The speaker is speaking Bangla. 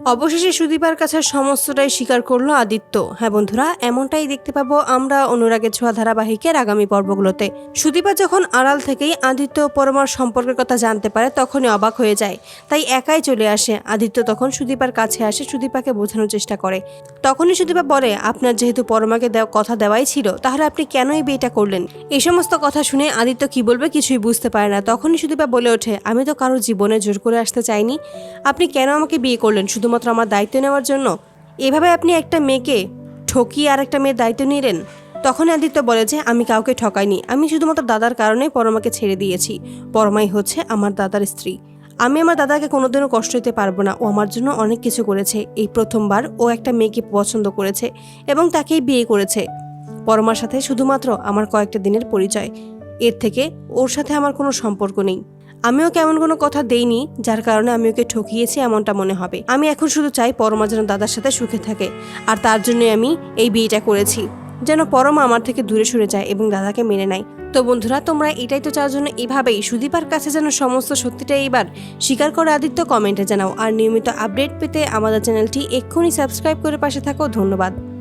অবশেষে সুদীপার কাছে সমস্তটাই স্বীকার করল আদিত্য। হ্যাঁ বন্ধুরা, এমনটাই দেখতে পাবো আমরা অনুরাগের ছোঁয়া ধারাবাহিকের আগামী পর্বগুলোতে। সুদীপা যখন আড়াল থেকেই আদিত্য পরমার সম্পর্কের কথা জানতে পারে, তখনই অবাক হয়ে যায়। তাই একাই চলে আসে। আদিত্য তখন সুদীপার কাছে আসে, সুদীপাকে বোঝানোর চেষ্টা করে। তখনই সুদীপা বলে, আপনার যেহেতু পরমাকে কথা দেওয়াই ছিল, তাহলে আপনি কেনই বিয়েটা করলেন? এই সমস্ত কথা শুনে আদিত্য কি বলবে কিছুই বুঝতে পারে না। তখনই সুদীপা বলে ওঠে, আমি তো কারও জীবনে জোর করে আসতে চাইনি। আপনি কেন আমাকে বিয়ে করলেন? শুধুমাত্র আমার দায়িত্ব নেওয়ার জন্য? এভাবে আপনি একটা মেয়েকে ঠকিয়ে আর একটা মেয়ের দায়িত্ব নিলেন? তখন আদিত্য বলে যে, আমি কাউকে ঠকাইনি। আমি শুধুমাত্র দাদার কারণেই পরমাকে ছেড়ে দিয়েছি। পরমাই হচ্ছে আমার দাদার স্ত্রী। আমি আমার দাদাকে কোনোদিনও কষ্ট দিতে পারব না। ও আমার জন্য অনেক কিছু করেছে। এই প্রথমবার ও একটা মেয়েকে পছন্দ করেছে এবং তাকেই বিয়ে করেছে। পরমার সাথে শুধুমাত্র আমার কয়েকটা দিনের পরিচয়। এর থেকে ওর সাথে আমার কোনো সম্পর্ক নেই। আমিও কেমন কোনো কথা দেইনি, যার কারণে আমি ওকে ঠকিয়েছি এমনটা মনে হবে। আমি এখন শুধু চাই পরমা যেন দাদার সাথে সুখে থাকে, আর তার জন্যই আমি এই বিয়েটা করেছি। যেন পরমা আমার থেকে দূরে সরে যায় এবং দাদাকে মেনে নেয়। তো বন্ধুরা, তোমরা এটাই তো চাওয়ার জন্য এভাবেই সুদীপার কাছে যেন সমস্ত সত্যিটা এইবার স্বীকার করে আদিত্য কমেন্টে জানাও। আর নিয়মিত আপডেট পেতে আমাদের চ্যানেলটি এক্ষুনি সাবস্ক্রাইব করে পাশে থাকো। ধন্যবাদ।